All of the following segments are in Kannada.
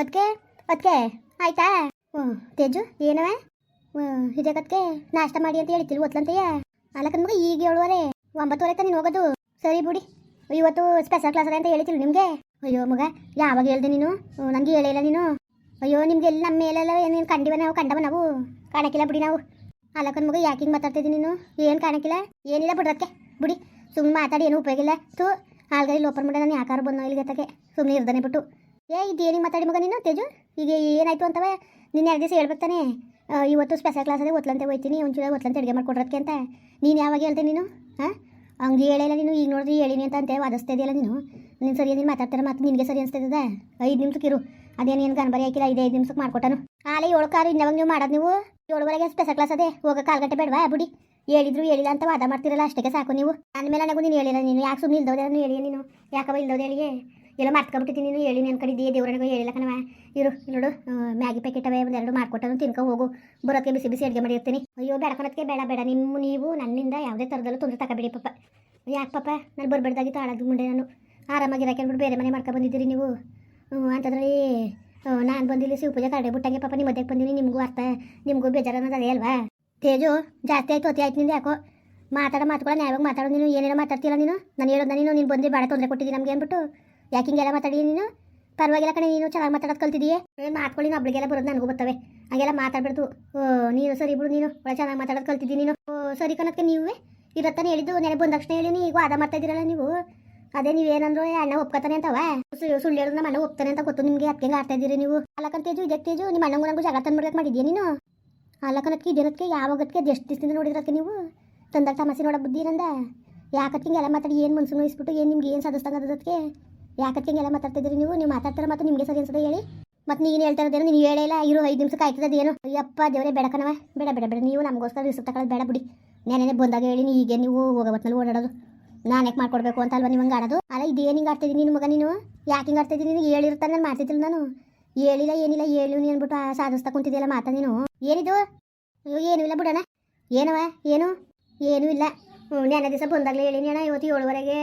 ಅದಕ್ಕೆ ಅದಕ್ಕೆ ಆಯ್ತಾ? ಹ್ಞೂ, ತೇಜು, ಏನವ? ಹ್ಞೂ ಇದಕ್ಕೆ ನಾಷ್ಟ ಮಾಡಿ ಅಂತ ಹೇಳ್ತಿಲ್ವ ಓದ್ಲಂತೆಯ? ಅಲ್ಲಕ್ಕ ಮಗ ಈಗ ಏಳುವರೆ ಒಂಬತ್ತುವರೆ ತಾನೆ ಹೋಗೋದು. ಸರಿ ಬಿಡಿ. ಇವತ್ತು ಸ್ಪೆಷಲ್ ಕ್ಲಾಸ್ ಅಂತ ಹೇಳಿತಿಲ್ಲ ನಿಮಗೆ? ಅಯ್ಯೋ ಮಗ, ಯಾವಾಗ ಹೇಳ್ದೆ ನೀನು? ನನಗೆ ಹೇಳಿಲ್ಲ ನೀನು. ಅಯ್ಯೋ, ನಿಮ್ಗೆ ಎಲ್ಲಿ ನಮ್ಮ ಮೇಲೆಲ್ಲ ಏನೇನು ಕಂಡಿವ ನಾವು ಕಂಡವ ನಾವು? ಕಾಣಕ್ಕಿಲ್ಲ ಬಿಡಿ ನಾವು. ಅಲ್ಲಕ್ಕ ಮಗ ಯಾಕೆ ಹಿಂಗೆ ಮಾತಾಡ್ತಿದ್ದೀನಿ ನೀನು? ಏನು ಕಾಣಕ್ಕಿಲ್ಲ ಏನಿಲ್ಲ ಬಿಡ್ರಕ್ಕೆ ಬಿಡಿ. ಸುಮ್ಮನೆ ಮಾತಾಡಿ, ಏನು ಉಪಯೋಗ ಇಲ್ಲ. ತೂ ಹಾಲ್ಗರಿ ಲೋಪರ್ ಮಾಡ ನಾನು ಯಾಕಾರ ಬಂದು ಇಲ್ಲಿಗೆ ತಕ್ಕೆ ಸುಮ್ಮನೆ ಇರ್ದಾನೆ ಬಿಟ್ಟು. ಏ ಏನಿಗೆ ಮಾತಾಡಿ ಮಗ ನೀನು ತೇಜು? ಈಗ ಏನಾಯ್ತು ಅಂತವ? ನೀನು ಎರಡು ದಿವಸ ಹೇಳ್ಬೇಕು ತಾನೆ. ಆ, ಇವತ್ತು ಸ್ಪೆಷಲ್ ಕ್ಲಾಸಲ್ಲಿ ಒತ್ಲಂತೆ ಹೋಯ್ತೀನಿ ಒಂಚೂರ ಒತ್ಲಂತೆ ಅಡುಗೆ ಮಾಡ್ಕೊಡ್ರಕ್ಕೆ ಅಂತ. ನೀನು ಯಾವಾಗ ಹೇಳ್ದೆ ನೀನು? ಹಾಂ ಹಂಗೆ ಹೇಳಿಲ್ಲ ನೀನು ಈಗ ನೋಡಿದ್ರೆ ಹೇಳಿನಿ ಅಂತ ಅಂತೆ ವಾದಿಸ್ತಾ ಇದೆಯಲ್ಲ ನೀನು. ನೀನು ಸರಿ ನೀನು ಮಾತಾಡ್ತಾರೆ ಮತ್ತೆ ನಿನಗೆ ಸರಿ ಅನಿಸ್ತದ ಐದು ನಿಮಿಷಕ್ಕೆ ಇರು. ಅದೇನು ಏನು ಗನ್ಬರಿ ಹಾಕಿಲ್ಲ ಐದು ಐದು ನಿಮಿಷಕ್ಕೆ ಮಾಡ್ಕೊಟ್ಟನು. ಆಲೆ ಏಳು ಕಾರು ಇನ್ನವಾಗ ನೀವು ಮಾಡೋದು ನೀವು? ಏಳುವರೆಗೆ ಸ್ಪೆಷಲ್ ಕ್ಲಾಸ್ ಅದೇ ಹೋಗೋ ಕಾಲು ಗಂಟೆ ಬೇಡವಾ ಬಿಡಿ. ಹೇಳಿದ್ರು ಹೇಳಿಲ್ಲ ಅಂತ ವಾದ ಮಾಡ್ತಿರಲ್ಲ ಅಷ್ಟಕ್ಕೆ ಸಾಕು ನೀವು. ಅಂದಮೇಲೆ ನನಗೂ ನೀನು ಹೇಳಿಲ್ಲ ನೀನು. ಯಾಕೆ ಸುಮ್ಮನೆ ಇಲ್ದೋದೆ ನೀನು ಹೇಳಿ ನೀನು. ಯಾಕವ ಇಲ್ದೋದೆ ಹೇಳಿಗೆ ಎಲ್ಲ ಮರ್ತ್ಕೊಬಿಟ್ಟಿದ್ದೀನಿ ನೀನು ಹೇಳಿ ನನ್ನ ಕಡೆ ದೇವ್ರನಿಗೂ ಹೇಳಿಲ್ಲ ಕಣವ ಇರು, ನೋಡು ಮ್ಯಾಗಿ ಪ್ಯಾಕೆಟ್ ಅವೇ ಒಂದೆರಡು ಮಾಡ್ಕೊಟ್ಟನು, ತಿನ್ಕೊ ಹೋಗು. ಬರೋದಕ್ಕೆ ಬಿಸಿ ಬಿಸಿ ಅಡುಗೆ ಮಾಡಿರ್ತೀನಿ. ಅಯ್ಯೋ ಬೇಡ ಕಣಕ್ಕೆ ಬೇಡ ಬೇಡ. ನಿಮ್ಮ ನೀವು ನನ್ನಿಂದ ಯಾವುದೇ ಥರದಲ್ಲೂ ತೊಂದರೆ ತಗೋಬೇಡಿ ಪಾಪ. ಯಾಕೆ ಪಾಪ? ನಾನು ಬರ್ಬೇಡ್ದಾಗಿತ್ತು ಹಾಳಾದ ಮುಂಡೆ ನಾನು. ಆರಾಮಾಗಿರಕ್ಕೆ ಅಂದ್ಬಿಟ್ಟು ಬೇರೆ ಮನೆ ಮಾಡ್ಕೊ ಬಂದಿದ್ದೀರಿ ನೀವು. ಅಂತಂದ್ರೆ ನಾನು ಬಂದಿಲ್ಲ ಶಿವ ಪೂಜೆ ತಡೆ ಬಿಟ್ಟಂಗೆ ಪಾಪ, ನಿಮ್ಮ ಮಧ್ಯಕ್ಕೆ ಬಂದೀನಿ, ನಿಮಗೂ ಅರ್ಥ. ನಿಮಗೂ ಬೇಜಾರು ಅನ್ನೋದು ಅದೇ ಅಲ್ವಾ? ತೇಜು, ಜಾಸ್ತಿ ಆಯ್ತು, ಅತಿ ಆಯ್ತು ನಿಂದು ಯಾಕೋ? ಮಾತಾಡೋ ಮಾತುಗಳ ನ್ಯಾಯವಾಗಿ ಮಾತಾಡೋ ನೀನು? ಏನೇನೋ ಮಾತಾಡ್ತಿಲ್ಲ ನೀನು? ನಾನು ಹೇಳೋದು ನೀನು? ನೀನು ಬಂದು ಬೇಡ ತೊಂದರೆ ಕೊಟ್ಟಿದ್ದೀನಿ ನಮಗೆ ಅಂದ್ಬಿಟ್ಟು. ಯಾಕೆ ಹಿಂಗೆಲ್ಲ ಮಾತಾಡಿ ನೀನು? ಪರವಾಗಿಲ್ಲ ಕಣೆ, ನೀನು ಚೆನ್ನಾಗಿ ಮಾತಾಡೋದು ಕಲ್ತಿದೀಯ? ಏನು ಮಾತ್ಕೊಳ್ಳಿ ಒಬ್ಳಿಗೆಲ್ಲ ಬರೋದು ನನಗೂ ಬರ್ತವೆ. ಹಂಗೆಲ್ಲ ಮಾತಾಡ್ಬಿಡ್ತು ನೀನು ಸರಿ ಬಿಡು, ನೀನು ಒಳ್ಳೆ ಚೆನ್ನಾಗಿ ಮಾತಾಡೋದು ಕಲ್ತಿದ್ದೀನಿ ನೀನು. ಸರಿ ಕಣಕ್ಕೆ ನೀವೇ. ಇರತ್ತಾನೆ ಹೇಳಿದ್ದು ನೆನೆ ಬಂದ ತಕ್ಷಣ ಹೇಳಿ ನೀವು ವಾದ ಮಾಡ್ತಾ ಇದ್ದೀರಲ್ಲ ನೀವು. ಅದೇ ನೀವೇನಂದ್ರು ಅಣ್ಣ ಒಪ್ಕೋತಾನೆ ಅಂತವ? ಸುಳ್ಳು ಹೇಳಿದ್ರು ನಮ್ಮ ಅಣ್ಣ ಒಪ್ತಾನೆ ಅಂತ ಗೊತ್ತು ನಿಮಗೆ ಅದಕ್ಕೆ ಆಡ್ತಾ ಇದ್ದೀರಿ ನೀವು? ಅಲ್ಲಕಂತೇಜು ತೇಜು ಇದಕ್ಕೆ ತೇಜು ನಿಮ್ಮ ಅಣ್ಣಂಗೂ ನಂಗೂ ಜಗಳ ತಂದ್ಬಿಡಕ್ಕೆ ಮಾಡಿದ್ಯಾ ನೀನು? ಅಲ್ಲಕನಕ್ಕೆ ಇದಿರಕ್ಕೆ ಯಾವಾಗಕ್ಕೆ ಎಷ್ಟು ದಿವಸದಿಂದ ನೋಡಿದ್ರಕ್ಕೆ ನೀವು? ತಂದಾಗ ತಮಾಸೆ ನೋಡೋ ಬುದ್ಧಿ ಏನಂದ ಯಾಕತ್ತಿಂಗೆ ಹಿಂಗೆಲ್ಲ ಮಾತಾಡಿ, ಏನು ಮನ್ಸು ನೋಯಿಸ್ಬಿಟ್ಟು, ಏನು ನಿಮ್ಗೆ ಏನು ಸಾಧಿಸ್ದಂಗೆ ಯಾಕಕ್ಕೆ ಎಲ್ಲ ಮಾತಾಡ್ತಿದ್ರಿ ನೀವು? ನೀವು ಮಾತಾಡ್ತಾರ ಮತ್ತೆ ನಿಮಗೆ ಸರಿ ಅನ್ಸುತ್ತೆ ಹೇಳಿ? ಮತ್ತೆ ನೀನು ಹೇಳ್ತಾ ಇರೋದೇನು ನೀನು ಹೇಳಿಲ್ಲ ಇರೋ ಐದು ನಿಮಿಷಕ್ಕೆ ಆಯ್ತದ ಏನು ಅಯ್ಯಪ್ಪ ದೇವರೇ ಬೇಡಕನವ ಬೇಡ ಬೇಡ ಬೇಡ. ನೀವು ನಮಗೋಸ್ಕರ ರಿಸೀವ್ ತಗೊಳ್ಳೋದು ಬೇಡ ಬಿಡಿ. ನೆನೆ ಬಂದಾಗ ಹೇಳಿ ನೀ ಈಗ ನೀವು ಹೋಗೋ ಹೊತ್ನಲ್ಲಿ ಓಡಾಡೋದು. ನಾನು ಯಾಕೆ ಮಾಡ್ಕೊಡ್ಬೇಕು ಅಂತ ಅಲ್ವಾ ನೀವು ಹಂಗೆ ಆಡೋದು? ಅಲ್ಲ ಇದೇನು ಹಿಂಗೆ ಆಡ್ತಿದ್ದೀನಿ ನಿನ್ನ ಮಗ ನೀನು? ಯಾಕೆ ಹಿಂಗೆ ಆಡ್ತಿದ್ದೀನಿ ನೀನು? ಹೇಳಿರ್ತಾನೆ, ನಾನು ಮಾಡ್ತಿದ್ದಿಲ್ಲ ನಾನು. ಹೇಳಿಲ್ಲ, ಏನಿಲ್ಲ, ಹೇಳು ನೀನು ಅಂದ್ಬಿಟ್ಟು ಸಾಧಿಸ್ತಾ ಕುಂತಿದ್ದೆಲ್ಲ ಮಾತಾ ನೀನು. ಏನಿದು? ಅಯ್ಯೋ, ಏನೂ ಇಲ್ಲ ಬಿಡೋಣ. ಏನವ ಏನು? ಏನೂ ಇಲ್ಲ. ನೆನೆ ದಿವಸ ಬಂದಾಗಲೇ ಹೇಳಿ ಅಣ್ಣ ಇವತ್ತು ಏಳುವರೆಗೆ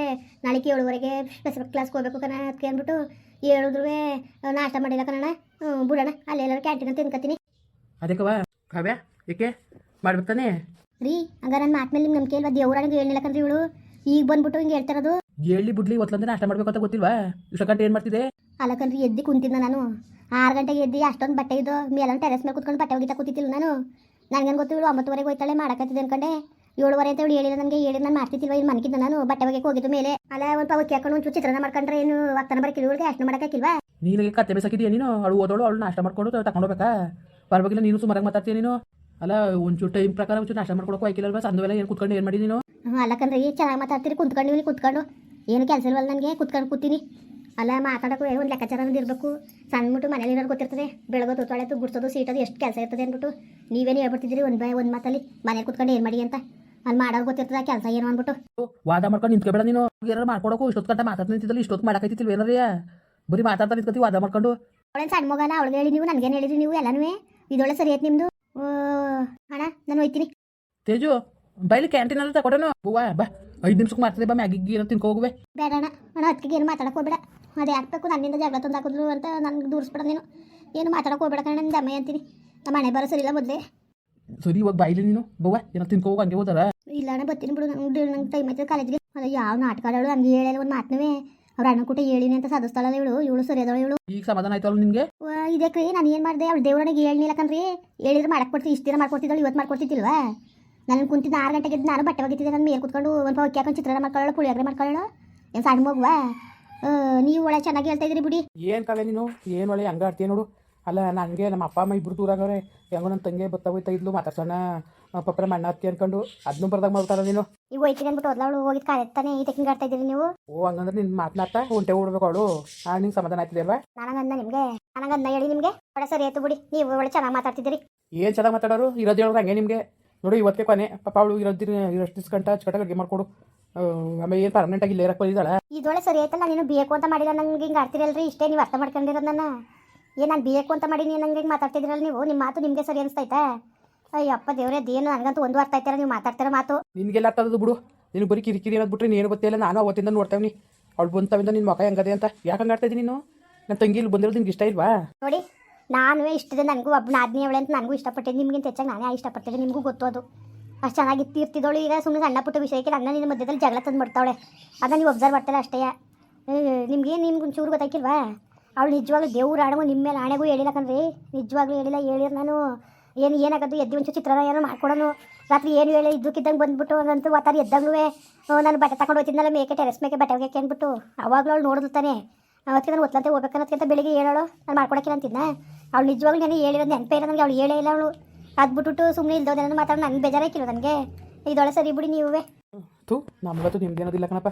ನಾಳೆಗೆ ಏಳುವರೆಗೆ ಸ್ಪೆಸಿಫಿಕ್ ಕ್ಲಾಸ್ಗೆ ಹೋಗ್ಬೇಕು ಕಣ ಅದಕ್ಕೆ ಅಂದ್ಬಿಟ್ಟು ಹೇಳಿದ್ರು ನಾಷ್ಟ ಮಾಡಿಲ್ಲ ಕಣಣ್ಣ ಹ್ಞೂ ಬಿಡೋಣ ಅಲ್ಲೆಲ್ಲರೂ ಕ್ಯಾಂಟೀನ್ ತಿನ್ಕತ್ತೀನಿ. ಅದಕ್ಕವ ಕಾವ್ಯ ಏಕೆ? ಮಾಡ್ಬೇಕು ತಾನೇ? ರೀ ಹಂಗ ನನ್ನ ಮಾತು ಮೇಲೆ ನಿಮ್ಗೆ ನಂಬಿಕೆ ಇಲ್ವಾ? ದೇವ್ರಾಣಿಗೆ ಹೇಳಿಲ್ಲ ಕಣ್ರಿ ಇವಳು. ಈಗ ಬಂದ್ಬಿಟ್ಟು ಹಿಂಗೆ ಹೇಳ್ತಾರದು ಹೇಳಿ ಬಿಡ್ಲಿ ಒತ್ತಲಂದ್ರೆ ನಾಷ್ಟ ಮಾಡ್ಬೇಕು ಅಂತ ಗೊತ್ತಿಲ್ವಾ? ಇಷ್ಟು ಗಂಟೆ ಏನು ಮಾಡ್ತಿದೆ? ಅಲ್ಲ ಕಣ್ರಿ ಎದ್ದು ಕುಂತಿದ್ದೆ ನಾನು. ಆರು ಗಂಟೆಗೆ ಎದ್ದು ಅಷ್ಟೊಂದು ಬಟ್ಟೆ ಇದು ಮೇಲೊಂದು ಟೆರೆಸ್ ಮೇಲೆ ಕುತ್ಕೊಂಡು ಬಟ್ಟೆ ಹೋಗಿತ್ತ ಕೂತಿದ್ದಿಲ್ಲ ನಾನು. ನನಗೇನು ಗೊತ್ತಿಲ್ಲ ಒಂಬತ್ತುವರೆಗೆ ಹೋಯ್ತಾಳೆ ಮಾಡಕತ್ತಿದ್ದೆ ಅನ್ಕೊಂಡೆ ಏಳುವರೆ ಅಂತ ಹೇಳಿ ಹೇಳಿಲ್ಲ ನನಗೆ ಹೇಳಿ ನಾನು ಮಾಡ್ತಿದ್ದಿಲ್ವ? ಇಲ್ಲಿ ಮನಕಿದ್ದ ನಾನು ಬಟ್ಟೆ ಬಗ್ಗೆ ಹೋಗಿದ್ದು ಮೇಲೆ. ಅಲ್ಲ ಒಂದು ಪವಕ್ಕೆ ಹಾಕೊಂಡು ಒಂಚೂರು ಚಿತ್ರನ ಮಾಡ್ಕೊಂಡ್ರೆ ಏನು ಆಗ್ತಾನೆ ಬರಕ್ಕೆ ಇವಳಿಗೆ? ಅಷ್ಟು ಮಾಡಕ್ಕಿಲ್ವಾ ನೀನಿಗೆ ಕತ್ತೆ ಬೇಸಾಕಿದ್ಯಾ ನೀನು? ಅವಳು ಓದೋಳು ಅವಳು ನಾಷ್ಟ ಮಾಡ್ಕೊಂಡು ತಗೊಂಡೋಗ್ಬೇಕಾ ಪರವಾಗಿಲ್ಲ ನೀನು ಸುಮಾರಾಗಿ ಮಾತಾಡ್ತೀಯ ನೀನು? ಅಲ್ಲ ಒಂಚೂರು ಟೈಮ್ ಪ್ರಕಾರ ಒಂಚೂರು ನಾಷ್ಟ ಮಾಡ್ಕೊಳಕ್ಕೆ ಆಯ್ಕಿಲ್ಲ ಸಂದವೆಲ್ಲ ಏನು ಕುತ್ಕೊಂಡು ಏನು ಮಾಡಿ ನೀನು? ಹ್ಞೂ ಈ ಚೆನ್ನಾಗಿ ಮಾತಾಡ್ತೀರಿ ಕುಂತ್ಕೊಂಡು ಇಲ್ಲಿ ಕುತ್ಕೊಂಡು. ಏನು ಕೆಲಸ ಇಲ್ವಲ್ಲ ನನಗೆ ಕುತ್ಕೊಂಡು ಕೂತೀನಿ. ಅಲ್ಲ ಮಾತಾಡೋಕ್ಕೂ ಒಂದು ಲೆಕ್ಕಾಚಾರ ಅನ್ನೋದು ಇರಬೇಕು ಸಣ್ಣ ಮುಟ್ಟು ಮನೇಲಿ ಇರೋರು ಗೊತ್ತಿರ್ತದೆ. ಬೆಳಗೋದು ತೊಳೆದು ಗುಡ್ಸೋದು ಸೀಟೋದು ಎಷ್ಟು ಕೆಲಸ ಇರ್ತದೆ ಅಂದ್ಬಿಟ್ಟು ನೀವೇನು ಹೇಳ್ಬಿಡ್ತಿದ್ದೀರಿ ಒಂದು ಬೈ ಒಂದು ಮಾತಲ್ಲಿ ಮನೇಲಿ ಕುತ್ಕೊಂಡು ಏನು ಮಾಡಿ ಅಂತ. ಅಲ್ಲಿ ಮಾಡೋರು ಗೊತ್ತಿರ್ತದ ಕೆಲಸ ಏನು ಅಂದ್ಬಿಟ್ಟು. ವಾದ ಮಾಡ್ಕೊಂಡು ನಿಂತ್ಕೊಬೇಡ ನೀನು. ಏನಾರು ಮಾಡ್ಕೊಡೋಕು ಇಷ್ಟೊತ್ತು ಗಂಟೆ ಮಾತಾಡ್ತಾ ನಿಂತಿದ್ದಲ್ಲಿ ಇಷ್ಟೊತ್ತು ಮಾಡಕೈತಿಲ್ವ ಏನಾರೇ ಬರೀ ಮಾತಾಡ್ತಾ ನಿಂತ್ಕೊತಿ ವಾದ ಮಾಡ್ಕೊಂಡು. ಅವಳೇನು ಸಣ್ಣ ಮಗನ ಅವಳಿಗೆ ಹೇಳಿ ನೀವು ನನಗೇನು ಹೇಳಿದ್ರಿ ನೀವು ಎಲ್ಲನೂ ಇದೊಳೆ ಸರಿ ಐತೆ ನಿಮ್ಮದು ಅಣ್ಣ ನಾನು ಹೋಯ್ತೀನಿ ತೇಜು ಬೈಲಿ ಕ್ಯಾಂಟೀನಲ್ಲಿ ತಗೊಡೋನು ಹೂವ ಬಾ. ಐದು ನಿಮಿಷಕ್ಕೆ ಮಾಡ್ತದೆ ಬಾ ಮ್ಯಾಗಿಗೆ ಏನೋ ತಿನ್ಕೋ ಹೋಗುವೆ. ಬೇಡ ಅಣ್ಣ ಅಣ್ಣ ಅದಕ್ಕೆ ಏನು ಮಾತಾಡಕ್ಕೆ ಹೋಗ್ಬೇಡ. ಅದು ಯಾಕಬೇಕು ನನ್ನಿಂದ ಜಗಳ ತಂದು ಹಾಕಿದ್ರು ಅಂತ ನನಗೆ ದೂರಿಸ್ಬೇಡ ನೀನು. ಏನು ಮಾತಾಡಕ್ಕೆ ಹೋಗ್ಬೇಡ ಕಣ ನನ್ನ ದಮ್ಮ ಅಂತೀನಿ. ನಮ್ಮ ಮನೆ ಬರೋ ಸರಿಲ್ಲ ಮೊದಲೇ. ಸರಿ ಇವಾಗ ಬಾಯಿಲಿ ನೀನು. ಬವ್ವ ಏನೋ ತಿನ್ಕೋ ಹೋಗಿ ಹಂಗೆ ಹೋದಾರ. ಇಲ್ಲ ಅಣ್ಣ ಬರ್ತೀನಿ ಬಿಡು. ನಂಗೆ ನಂಗೆ ಟೈಮ್ ಆಯ್ತದೆ ಕಾಲೇಜ್ಗೆ ಅಲ್ಲ ಯಾವ ನಾಟಕ ಆಡೋಳು ನನಗೆ ಹೇಳಿಲ್ಲ ಒಂದು ಮಾತನೇ ಅವ್ರ ಅಣ್ಣ ಕೂಟ ಹೇಳಿನಿ ಅಂತ ಸಾಧಿಸ್ತಾಳಲ್ಲ ಇವಳು. ಇವಳು ಸರಿ ಅದಳು ಇವಳು. ಈಗ ಸಮಾಧಾನ ಆಯ್ತಲ್ಲ ನಿಮಗೆ ಇದಕ್ಕೆ ರೀ ನಾನು ಏನು ಮಾಡಿದೆ? ಅವಳು ದೇವ್ರನಿಗೆ ಹೇಳಿಲ್ಲ ಕಣ್ರಿ. ಹೇಳಿದ್ರೆ ಮಾಡಕ್ಕೆ ಕೊಡ್ತಿ ಇಷ್ಟು ದಿನ ಮಾಡ್ಕೊಡ್ತಿದ್ದಳು ಇವತ್ತು ಮಾಡ್ಕೊಡ್ತಿದ್ದಿಲ್ವಾ? ನಾನು ಕುಂತಿದ್ದ ಆರು ಗಂಟೆಗೆ ನಾನು ಬಟ್ಟೆ ಒಗಿತಿದ್ದೆ ನಾನು ಮೇಲೆ ಕುತ್ಕೊಂಡು ಒಂದು ಪೌಕಿ ಹಾಕೊಂಡು ಚಿತ್ರಾನ್ನ ಮಾಡ್ಕೊಳ್ಳೋಣ ಪುಳಿಯೋಗರೆ ಮಾಡ್ಕೊಳ್ಳೋಣ ಏನು ಸಣ್ಣ ಮಗುವ? ನೀವು ಒಳ್ಳೆ ಚೆನ್ನಾಗಿ ಹೇಳ್ತಾ ಇದ್ರಿ ಬಿಡಿ. ಏನು ಕಾವ್ಯ ನೀನು? ಏನು ಒಳ್ಳೆ ಹಂಗೆ ಆಡ್ತೀಯ ನೋಡು. ಅಲ್ಲ ನನಗೆ ನಮ್ಮ ಅಪ್ಪ ಅಮ್ಮ ಇಬ್ರು ದೂರಾಗವ್ರೆ ಹೆಂಗೋ ನನ್ನ ತಂಗಿ ಬತ್ತ ಹೋಯ್ತಾ ಇದ್ಲು ಮಾತಾಡ್ಸೋಣ. ಪಪ್ಪರ ಮಣ್ಣ ಹತ್ತಿ ಅನ್ಕೊಂಡು ಅದನ್ನೂ ಬರ್ದಾಗ ಮಾಡ್ತಾರ ನೀನು. ಈಗ ಹೋಯ್ತೀನಿ ಅಂದ್ಬಿಟ್ಟು ಅವಳು ಹೋಗಿದ್ದು ಕಾಲೆತ್ತಾನೆ ಈ ತೆಕ್ಕಿಂಗ್ ಆಡ್ತಾ ಇದ್ದೀರಿ ನೀವು. ಓ ಹಂಗಂದ್ರೆ ನಿನ್ನ ಮಾತನಾಡ್ತಾ ಹೊಂಟೆ ಓಡಬೇಕು ಅವಳು. ಆ ನಿಂಗೆ ಸಮಾಧಾನ ಆಯ್ತಿದೆ ಅಲ್ವಾ? ನನಗಂದ ನಿಮಗೆ ನನಗಂದ ಹೇಳಿ ನಿಮಗೆ. ಒಳ್ಳೆ ಸರಿ ಆಯ್ತು ಬಿಡಿ ನೀವು ಒಳ್ಳೆ ಚೆನ್ನಾಗಿ ಮಾತಾಡ್ತಿದ್ದೀರಿ. ಏನು ಚೆನ್ನಾಗಿ ಮಾತಾಡೋರು? ಇರೋದು ಹೇಳೋದು ಹಂಗೆ ನಿಮಗೆ. ನೋಡಿ ಇವತ್ತೇ ಕೊನೆ. ಪಾಪ ಅವಳು ಇರೋದಿನ ಇರೋಷ್ಟು ಗಂಟ ಅಚ್ಚುಕಟ್ಟಾಗಿ ಅಡುಗೆ ಮಾಡ್ಕೊಡು. ಆಮೇಲೆ ಏನು ಪರ್ಮನೆಂಟಾಗಿ ಇಲ್ಲೇ ಇರಕ್ಕೆ ಬಂದಿದ್ದಾಳೆ? ಸರಿ ಆಯ್ತಲ್ಲ ನೀನು ಬೇಕು ಅಂತ ಮಾಡಿಲ್ಲ ನಂಗೆ ಹಿಂಗೆ ಆಡ್ತಿರಲ್ರಿ? ಇಷ್ಟೇ ನೀವು ಅರ್ಥ ಮಾಡ್ಕೊಂಡಿರೋದು ನನ್ನ. ಏನು ನಾನು ಬೇಕು ಅಂತ ಮಾಡಿ ನೀನು ನಂಗೆ ಮಾತಾಡ್ತಿದ್ರಲ್ಲ ನೀವು? ನಿಮ್ಮ ಮಾತು ನಿಮಗೆ ಸರಿ ಅನಿಸ್ತೈತೆ? ಅಯ್ಯಪ್ಪ ದೇವ್ರೆ ಅದೇನು ನನಗಂತೂ ಒಂದು ಅರ್ಥ ಆಯ್ತಾರ ನೀವು ಮಾತಾಡ್ತಿರೋ ಮಾತು. ನಿನಗೆಲ್ಲ ಅರ್ಥದ್ದು ಬಿಡು. ನೀನು ಬರೀ ಕಿರಿಕಿರಿ ಅನ್ನೋದು ಬಿಟ್ಟರೆ ನೀನು ಗೊತ್ತಿಲ್ಲ. ನಾನು ಅವತ್ತಿಂದ ನೋಡ್ತೇವೆ ಅವಳು ಬಂತವಿಂದ ನಿನ್ನ ಮಕ ಹೆಂಗದೆ ಅಂತ. ಯಾಕೆ ಹಂಗಾಡ್ತಾ ಇದ್ದೀನಿ ನೀನು? ನನ್ನ ತಂಗಿ ಇಲ್ಲಿ ಬಂದಿರೋದು ನಿನ್ಗೆ ಇಷ್ಟ ಇಲ್ವಾ? ನೋಡಿ ನಾನು ಇಷ್ಟದ ನನಗೂ ಒಬ್ಬನ ಆಜ್ಞೆ ಅವಳೆ ಅಂತ ನನಗೂ ಇಷ್ಟಪಟ್ಟೆ ನಿಮ್ಗಿಂತ ಹೆಚ್ಚಾಗಿ ನಾನೇ ಇಷ್ಟಪಡ್ತೇನೆ ನಿಮಗೂ ಗೊತ್ತು ಅದು. ಅಷ್ಟು ಚೆನ್ನಾಗಿ ಇರ್ತಿದ್ದವಳು ಈಗ ಸುಮ್ಮನೆ ಸಣ್ಣ ಪುಟ್ಟ ವಿಷಯಕ್ಕೆ ನನ್ನ ನಿನ್ನ ಮಧ್ಯದಲ್ಲಿ ಜಗಳ ತಂದು ಬಿಡ್ತಾವಳೆ ಅದನ್ನ ನೀವು ಒಬ್ಸರ್ವ್ ಮಾಡ್ತಾರೆ ಅಷ್ಟೇ. ನಿಮ್ಗೆ ನಿಮ್ಗೆ ಒಂಚೂರು ಗೊತ್ತಾಗಿಲ್ವಾ ಅವಳು ನಿಜವಾಗ್ಲೂ ದೇವ್ರ ಆಣಗೂ ನಿಮ್ಮ ಮೇಲೆ ಆಣೆಗೂ ಹೇಳಿಲ್ಲ ಕಣ್ರಿ. ನಿಜವಾಗ್ಲೂ ಹೇಳಿಲ್ಲ ಹೇಳಿರ್ ನಾನು. ಏನು ಏನಾಗದು ಎದ್ದು ಒಂಚೂರು ಚಿತ್ರ ಏನೋ ಮಾಡ್ಕೊಡೋನು. ರಾತ್ರಿ ಏನು ಹೇಳಿ? ಇದ್ದಕ್ಕಿದ್ದಂಗೆ ಬಂದ್ಬಿಟ್ಟು ನಂತೂ ವಾತಾರ ಎದ್ದಾಗ್ಲೂ ನಾನು ಬಟ್ಟೆ ತಗೊಂಡು ಹೋಗ್ತಿದ್ನಲ್ಲ ಮೇಕೆ ಟೆರೆಸ್ ಮೇಕೆ ಬಟ್ಟೆ ಹೋಗಕ್ಕೆ ಅಂದ್ಬಿಟ್ಟು. ಅವಾಗಲೂ ಅವಳು ನೋಡಿದ್ರು ತಾನೆ. ಅವತ್ತಿಗೆ ನಾನು ಒತ್ತಂತೆ ಹೋಗ್ಬೇಕನ್ನೋದಕ್ಕಿಂತ ಬೆಳಿಗ್ಗೆ ಹೇಳೋಳು? ನಾನು ಮಾಡ್ಕೊಡಕ್ಕಿಲ್ಲ ಅಂತಿದ್ನ. ಅವಳು ನಿಜವಾಗ್ಲೂ ನನಗೆ ಹೇಳಿರೋ ನೆನಪೇ ಇಲ್ಲ, ನನಗೆ ಅವಳು ಹೇಳೇ ಇಲ್ಲ ಅವಳು. ಅದು ಬಿಟ್ಬಿಟ್ಟು ಸುಮ್ಮನೆ ಇಲ್ದೋದೇನೋ ಮಾತಾಡೋ ನನಗೆ ಬೇಜಾರಾಕಿಲ್ಲ ನನಗೆ. ಇದೊಳೆ ಸರಿ ಬಿಡಿ ನೀವೇ. ತು ನಮ್ಗಂತೂ ನಿಮ್ದೇನೋದಿಲ್ಲ ಕಣಪ್ಪ.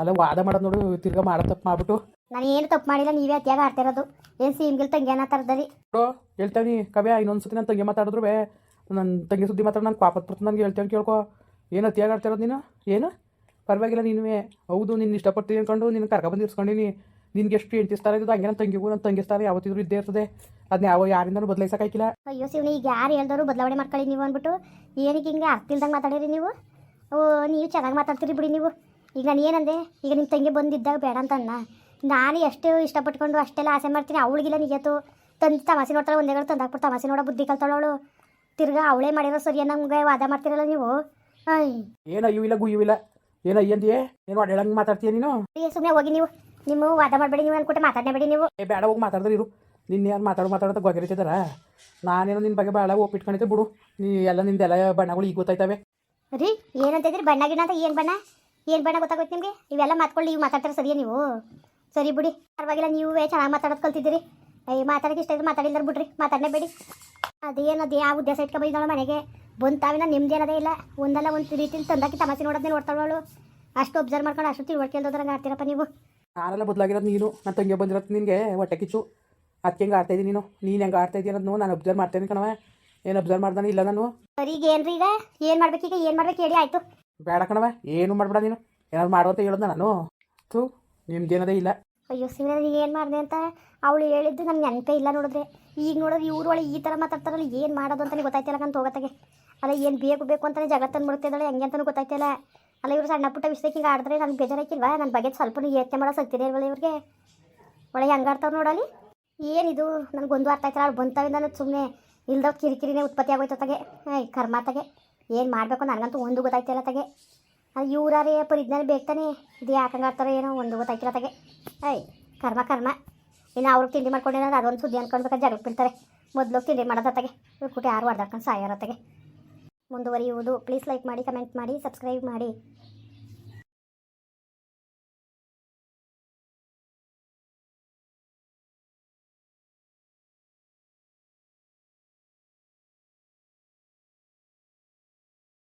ಅಲ್ಲ, ವಾದ ಮಾಡೋದು ನೋಡು, ತಿರ್ಗಾ ಮಾಡೋ ತಪ್ಪು ಮಾಡ್ಬಿಟ್ಟು. ನಾನು ಏನು ತಪ್ಪು ಮಾಡಿಲ್ಲ ನೀವೇ ಅತ್ಯಾಗ ಆಡ್ತಿರೋದು ಏನು ಸೀಮ್ಗಿಲ್ ತಂಗ್ಯಾನ ಥರದಲ್ಲಿ ನೋಡು ಹೇಳ್ತೇವೆ ಕವ್ಯ ಇನ್ನೊಂದು ಸತಿ ನನ್ನ ತಂಗಿ ಮಾತಾಡಿದ್ರು ಬೇ. ನನ್ನ ತಂಗಿ ಸುದ್ದಿ ಮಾತಾಡಿ ನಾನು ಪಾಪದ ಬರ್ತೀನಿ ನನಗೆ ಹೇಳ್ತೇನೆ ಕೇಳ್ಕೊ. ಏನು ಅತಿಯಾಗ ಆಡ್ತಿರೋದು ನೀನು? ಏನು? ಪರವಾಗಿಲ್ಲ ನೀನುವೇ. ಹೌದು ನಿನ್ನ ಇಷ್ಟಪಡ್ತೀನಿ ಅಂದ್ಕೊಂಡು ನಿನ್ನ ಕರ್ಕೊಬಂದು ಇರ್ಸ್ಕೊಂಡಿನಿ. ನಿನ್ಗೆ ಎಷ್ಟು ಎಂಟಿಸ್ತಾರೆ ಇದ್ದು ಹಂಗೆ ನನ್ನ ತಂಗಿಗೂ ನನ್ನ ತಂಗಿಸ್ತಾರೆ ಯಾವತ್ತಿದ್ರು ಇದ್ದೇ ಇರ್ತದೆ. ಅದನ್ನ ಯಾವ ಯಾರಿಂದನೂ ಬದಲಾಯಿಸೋಕ್ಕಾಗಿಲ್ಲ ಅಯ್ಯೋ ಶಿವನಿ ಈಗ ಯಾರು ಹೇಳ್ದವರು ಬದಲಾವಣೆ ಮಾಡ್ಕೊಳ್ಳಿ ನೀವು ಅಂದ್ಬಿಟ್ಟು. ಏನಕ್ಕೆ ಹಿಂಗೆ ಅರ್ತಿಲ್ದಂಗೆ ಮಾತಾಡಿರಿ ನೀವು? ಓ ನೀವು ಚೆನ್ನಾಗಿ ಮಾತಾಡ್ತೀರಿ ಬಿಡಿ ನೀವು. ಈಗ ನಾನು ಏನಂದೆ? ಈಗ ನಿಮ್ಮ ತಂಗಿ ಬಂದಿದ್ದಾಗ ಬೇಡ ಅಂತ ಅನ್ನ. ನಾನು ಎಷ್ಟು ಇಷ್ಟಪಟ್ಕೊಂಡು ಅಷ್ಟೆಲ್ಲ ಆಸೆ ಮಾಡ್ತೀನಿ. ಅವಳಿಗಿಲ್ಲ ನಿಜತ್ತು ತಂದು ತಮಾಸೆ ನೋಡ್ತಾಳೆ ಒಂದೇ ಕಡೆ ತಂದಾಕ್ಬಿಟ್ಟು ತಮಾಸೆ ನೋಡೋ ಬುದ್ಧಿ ಕಲ್ತಾಳವಳು. ತಿರ್ಗಾ ಅವಳೇ ಮಾಡಿರೋ ಸರಿ ನಮ್ಗೆ ವಾದ ಮಾಡ್ತಿರಲ್ಲ ನೀವು? ಏನೋ ಇವಿಲ್ಲ ಅಯ್ಯೂ ಇಲ್ಲ ಗುಯ್ಯೂ ಇಲ್ಲ. ಏನು ಮಾಡಿ ಹೇಳಂಗೆ ಅಡ್ಯಾಳಂಗೆ ಮಾತಾಡ್ತೀಯ ನೀನು? ಸುಮ್ಮನೆ ಹೋಗಿ ನೀವು. ನಿಮ್ಮ ವಾದ ಮಾಡಬೇಡಿ ನೀವು ಅನ್ಕೊಟ್ಟೆ ಮಾತಾಡಬೇಡಿ ನೀವು. ಏ ಬೇಡ ಹೋಗಿ ಮಾತಾಡಿದ್ರೆ ಇರು. ನಿನ್ನ ಯಾರು ಮಾತಾಡೋ ಮಾತಾಡೋದು ಗೊಗಿರಿತಿದಾರ ನಾನೇನೋ ನಿನ್ನ ಬಗ್ಗೆ ಭಾಳ ಒಪ್ಪಿಟ್ಕೊಂಡಿದ್ದೆ ಬಿಡು. ನೀ ಎಲ್ಲ ನಿಂದೆಲ್ಲ ಬಣ್ಣಗಳು ಈಗ ಗೊತ್ತಾಯ್ತವೆ. ರೀ ಏನಂತಿದ್ರಿ ಬಣ್ಣ ಗಿಣ್ಣ ಅಂತ ಏನು ಬಣ್ಣ? ಏನು ಬಣ್ಣ ಗೊತ್ತಾಗುತ್ತೆ ನಿಮಗೆ? ಇವೆಲ್ಲ ಮಾತ್ಕೊಳ್ಳಿ ಈಗ ಮಾತಾಡ್ತಾರೆ ಸರಿಯಾ ನೀವು? ಸರಿ ಬಿಡಿ. ಪರವಾಗಿಲ್ಲ ನೀವೇ ಚೆನ್ನಾಗಿ ಮಾತಾಡೋದು ಕಲ್ತಿದ್ದೀರಿ ಅಯ್ಯ ಮಾತಾಡೋಕೆ ಇಷ್ಟ ಇದ್ರೆ ಮಾತಾಡಿಲ್ಲ ಬಿಡ್ರಿ. ಮಾತಾಡಲೇ ಬೇಡಿ. ಅದೇನು ಅದು ಯಾವ ಉದ್ದೇಶ ಇಟ್ಕೊಂಡು ಬಂದಿದ್ದಾಳೆ ಮನೆಗೆ. ಬಂತಾವಿನ ನಿಮ್ದೇನದೇ ಇಲ್ಲ. ಒಂದಲ್ಲ ಒಂದು ರೀತಿಲಿ ತಂದಾಕಿ ತಮಾಷೆ ನೋಡೋದನ್ನೇ ನೋಡ್ತಾಳು ಅಷ್ಟು ಅಬ್ಸರ್ವ್ ಮಾಡ್ಕೊಂಡು ಅಷ್ಟು ತಿಳುವಳಿಕೆ ಇಲ್ದೋದ್ರಂಗೆ ಆಡ್ತೀರಪ್ಪ ನೀವು. ನಾನೆಲ್ಲ ಬದಲಾಗಿರೋದು ನೀನು? ನನ್ನ ತಂಗಿ ಬಂದಿರೋದು ನಿನಗೆ? ಹೊಟ್ಟೆ ಕಿಚ್ಚು. ಅದಕ್ಕೆ ಹೆಂಗೆ ಆಡ್ತಾ ಇದ್ದೀನಿ ನೀನು? ನೀನು ಹೆಂಗೆ ಆಡ್ತಾ ಇದ್ದೀನಿ ಅನ್ನೋದು ನಾನು ಅಬ್ಸರ್ವ್ ಮಾಡ್ತೇನೆ ಕಣವ ಏನು ಅಬ್ಸರ್ವ್ ಮಾಡ್ದಾನೆ ಇಲ್ಲ ನಾನು? ಸರಿ ಈಗ ಏನ್ರಿ ಈಗ? ಏನು ಮಾಡ್ಬೇಕೀಗ ಏನು ಮಾಡ್ಬೇಕು ಹೇಳಿ ಆಯಿತು. ಬೇಡ ಕಣವ ಏನು ಮಾಡ್ಬೇಡ ನೀನು. ಏನಾದ್ರು ಮಾಡುವಂತ ಹೇಳೋದು ನಾನು. ಥೂ. ನಿಮ್ದೇನದೇ ಇಲ್ಲ. ಅಯ್ಯೋ ನೀನು ಏನು ಮಾಡಿದೆ ಅಂತ ಅವಳು ಹೇಳಿದ್ದು ನನಗೆ ನೆನಪೇ ಇಲ್ಲ ನೋಡಿದ್ರೆ. ಈಗ ನೋಡಿದ್ರೆ ಇವ್ರೊಳಗೆ ಈ ಥರ ಮಾತಾಡ್ತಾರಲ್ಲ, ಏನು ಮಾಡೋದು ಅಂತ ಗೊತ್ತಾಯ್ತಿಲ್ಲ ಅಂತ ಹೋಗತ್ತಾಗೆ. ಅಲ್ಲ, ಏನು ಬೇಕು ಬೇಕು ಅಂತಲೇ ಜಗತ್ತನ್ನು ಬಿಡ್ತಿದ್ದಾಳೆ ಹೆಂಗೆ ಅಂತಲೂ ಗೊತ್ತಾಯ್ತಿಲ್ಲ. ಅಲ್ಲ, ಇವರು ಸಣ್ಣ ಪುಟ್ಟ ವಿಷಯಕ್ಕೆ ಈಗ ಆಡಿದ್ರೆ ನನಗೆ ಬೇಜಾರಾಕಿಲ್ವಾ ನನ್ನ ಬಗ್ಗೆ ಸ್ವಲ್ಪ ಯೋಚನೆ ಮಾಡೋ ಸಕ್ತಿದೆ ಇಲ್ವಲ್ಲ ಇವ್ರಿಗೆ. ಒಳಗೆ ಹಂಗಾಡ್ತಾವ್ರು ನೋಡಲಿ. ಏನಿದು ನನಗೊಂದು ಅರ್ಥ ಆಯ್ತಲ್ಲ, ಅವ್ಳು ಬಂತಾವಿಂದ ನಾನು ಸುಮ್ಮನೆ ಇಲ್ದವ್ ಕಿರಿಕಿರಿನೇ ಉತ್ಪತ್ತಿ ಆಗೋಯ್ತು ತಗೆ. ಕರ್ಮ ತಗೆ. ಏನು ಮಾಡಬೇಕು ನನಗಂತೂ ಒಂದು ಗೊತ್ತಾಯ್ತಿಲ್ಲ ತಗೆ. ಅದು ಇವರೇ ಪರಿಜ್ಞಾನ ಬೇಕಾನೆ ಇದು ಯಾಕಂಗೆ ಏನೋ, ಒಂದು ಗೊತ್ತಾಯ್ತಿಲ್ಲ ತಗೆ. ಏಯ್, ಕರ್ಮ ಕರ್ಮ. ಇನ್ನು ಅವ್ರಿಗೆ ತಿಂಡಿ ಮಾಡ್ಕೊಂಡಿರೋದು ಅದೊಂದು ಸುದ್ದಿ ಅನ್ಕೊಂಡ್ಬೇಕಾದ್ರೆ ಜಗಳ ಬೀಳ್ತಾರೆ ಮೊದಲು ತಿಂಡಿ ಮಾಡೋದತ್ತಾಗೆ ಇವ್ರು ಯಾರು ಹೊಡೆದಾಡ್ಕೊಂಡು ಸಾಯೋರತ್ತಾಗೆ ಮುಂದುವರಿಯುವುದು. ಪ್ಲೀಸ್ ಲೈಕ್ ಮಾಡಿ ಕಮೆಂಟ್ ಮಾಡಿ ಸಬ್ಸ್ಕ್ರೈಬ್ ಮಾಡಿ.